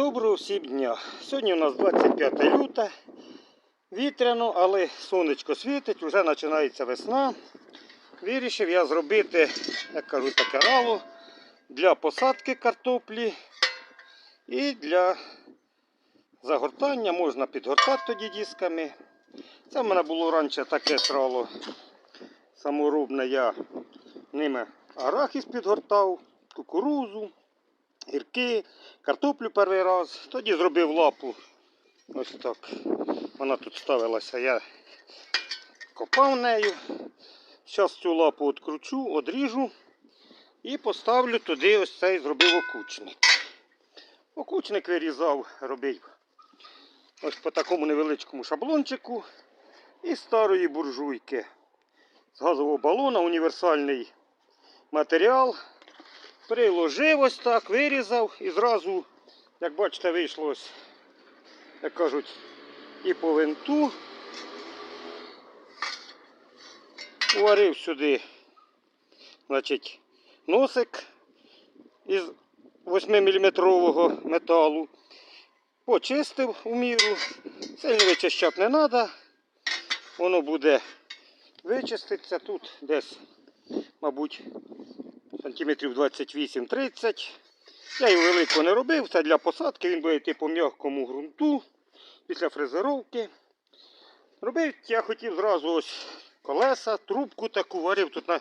Доброго всім дня. Сьогодні у нас 25 люта. Вітряно, але сонечко світить, вже починається весна. Вирішив я зробити, як кажуть, таке рало для посадки картоплі і для загортання. Можна підгортати тоді дисками. Це в мене було раніше таке срало саморобне. Я ними арахіс підгортав, кукурузу гірки, картоплю перший раз. Тоді зробив лапу. Ось так. Вона тут ставилася. Я копав нею. Зараз цю лапу відкручу, одріжу і поставлю туди ось цей зробив окучник. Окучник вирізав, робив ось по такому невеличкому шаблончику і старої буржуйки. З газового балона універсальний матеріал. Приложив ось так, вирізав і зразу, як бачите, вийшло ось, як кажуть, і по винту. Уварив сюди, значить, носик із 8-мм металу. Почистив у міру. Сильно вичищати не треба. Воно буде вичиститься тут десь, мабуть, сантиметрів 28-30. Я його велико не робив, це для посадки, він буде йти по м'якому ґрунту після фрезеровки. Робив я хотів зразу ось колеса, трубку таку варив тут на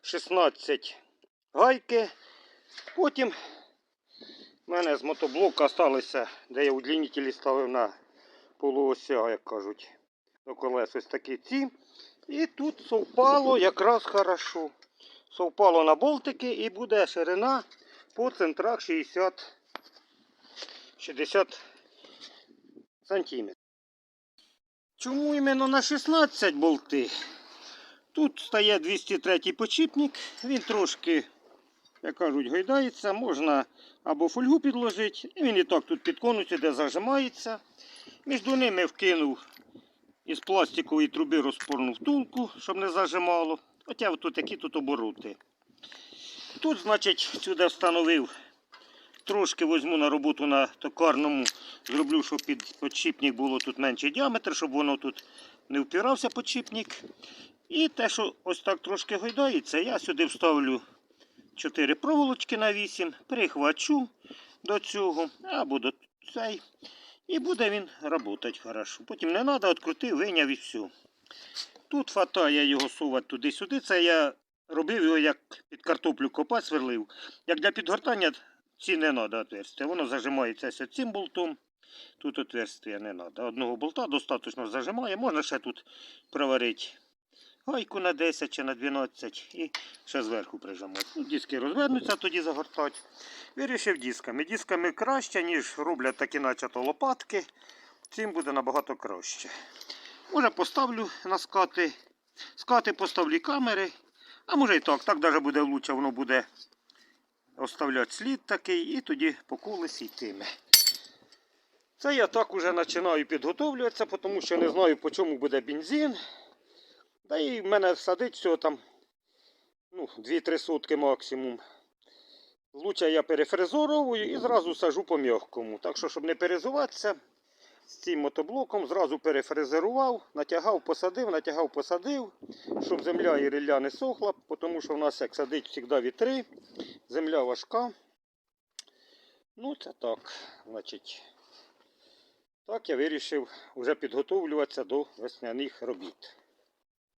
16 гайки. Потім в мене з мотоблока залишилися, де я удлінителі ставив на полуося, як кажуть, до колес ось такі ці. І тут совпало якраз хорошо совпало на болтики і буде ширина по центрах 60 60 сантиметрів. Чому іменно на 16 болти? Тут стає 203 почіпник, він трошки, як кажуть, гойдається, можна або фольгу підложити, і він і так тут підконується, де зажимається. Між ними вкинув із пластикової труби розпорну втулку, щоб не зажимало. Хоча тут такі тут обороти. Тут, значить, сюди встановив, трошки візьму на роботу на токарному, зроблю, щоб під подшипник було тут менший діаметр, щоб воно тут не впирався подшипник. І те, що ось так трошки гойдається, я сюди вставлю 4 проволочки на 8, прихвачу до цього або до цей. І буде він працювати хорошо. Потім не треба, відкрутив, виняв і все. Тут хватає його сувати туди-сюди. Це я робив його як під картоплю копа сверлив. Як для підгортання ці не треба отверстия. Воно зажимається цим болтом. Тут отверстия не треба. Одного болта достатньо зажимає. Можна ще тут проварити гайку на 10 чи на 12 і ще зверху прижимати. Ну, диски розвернуться, тоді загортати. Вирішив дисками. Дисками краще, ніж роблять такі начато лопатки. Цим буде набагато краще. Може поставлю на скати. Скати поставлю камери. А може і так. Так навіть буде лучше, воно буде оставляти слід такий і тоді по колесі йтиме. Це я так уже починаю підготовлюватися, тому що не знаю по чому буде бензин. Та і в мене садить всього там ну, 2-3 сутки максимум. Лучше я перефрезоровую і зразу сажу по м'якому. Так що, щоб не перезуватися, з цим мотоблоком зразу перефрезерував, натягав, посадив, натягав, посадив, щоб земля і рілля не сохла, тому що в нас як садить завжди вітри, земля важка. Ну, це так. Значить, так я вирішив вже підготовлюватися до весняних робіт.